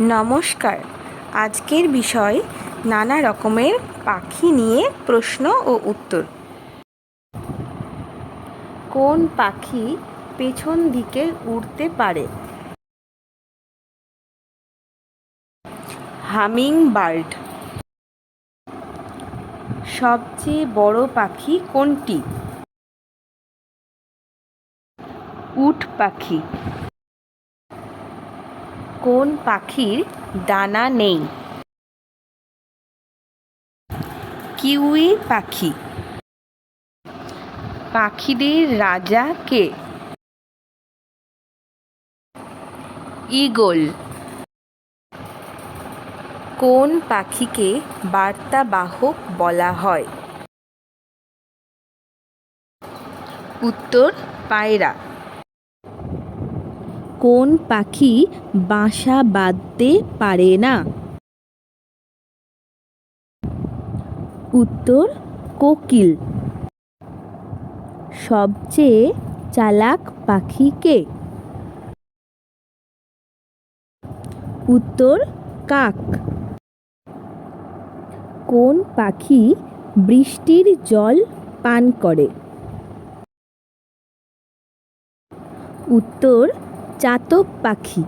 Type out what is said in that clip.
নমস্কার। আজকের বিষয় নানা রকমের পাখি নিয়ে প্রশ্ন ও উত্তর। কোন পাখি পেছন দিকে উড়তে পারে? হামিং বার্ড সবচেয়ে বড় পাখি কোনটি? উট পাখি। কোন পাখির ডানা নেই? কিউই পাখি। পাখিদের রাজা কে? ঈগল। কোন পাখিকে বার্তাবাহক বলা হয়? উত্তর, পায়রা। কোন পাখি বাসা বাঁধতে পারে না? উত্তর, কোকিল। সবচেয়ে চালাক পাখি কে? উত্তর, কাক। কোন পাখি বৃষ্টির জল পান করে? উত্তর চাতক পাখি।